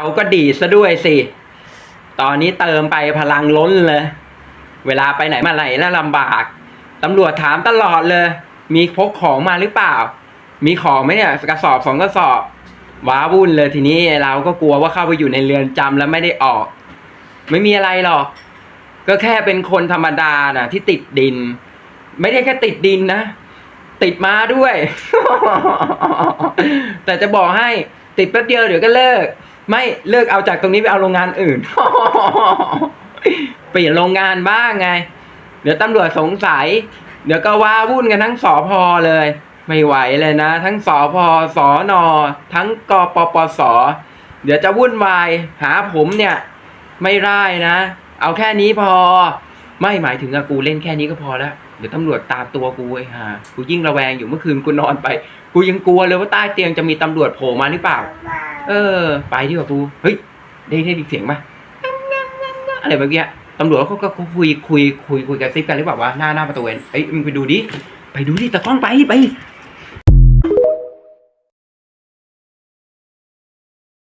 เอาก็ดีซะด้วยสิ ตอนนี้เติมไปพลังล้นเลย เวลาไปไหนมาไหนน่าลำบาก ตำรวจถามตลอดเลย มีพกของมาหรือเปล่า มีของไหมเนี่ยกระสอบสองกระสอบ ว้าวุ่นเลยทีนี้เราก็กลัวว่าเข้าไปอยู่ในเรือนจำแล้วไม่ได้ออก ไม่มีอะไรหรอก ก็แค่เป็นคนธรรมดาน่ะที่ติดดิน ไม่ได้แค่ติดดินนะ ติดมาด้วย แต่จะบอกให้ติดแป๊บเดียวเดี๋ยวก็เลิก ไม่เลิกเอาจากตรงนี้ไปเอาโรงงานอื่น เปลี่ยนโรงงานบ้างไง เดี๋ยวตำรวจสงสัย เดี๋ยวก็ว่าวุ่นกันทั้งสอพอเลย ไม่ไหวเลยนะ ทั้งสอพอสอนอทั้งกปปสเดี๋ยวจะวุ่นวายหาผมเนี่ย ไม่ได้นะ เอาแค่นี้พอ ไม่หมายถึงกูเล่นแค่นี้ก็พอแล้วเดี๋ยวตำรวจตามตัวกูไอ้ห่ากูยิ่งระแวงอยู่เมื่อคืนกูนอนไป กูยังกลัวเลยว่าใต้เตียงจะมีตำรวจโผล่มาหรือเปล่า เออ ไปดีกว่ากูเฮ้ยได้ได้ยินเสียงปะอะไรแบบเนี้ยตำรวจเขาก็คุยคุยคุยคุยกันซิบกันหรือเปล่าวะหน้าหน้าประตูเองเอ้ยมึงไปดูดิไปดูดิตะกล้องไปไป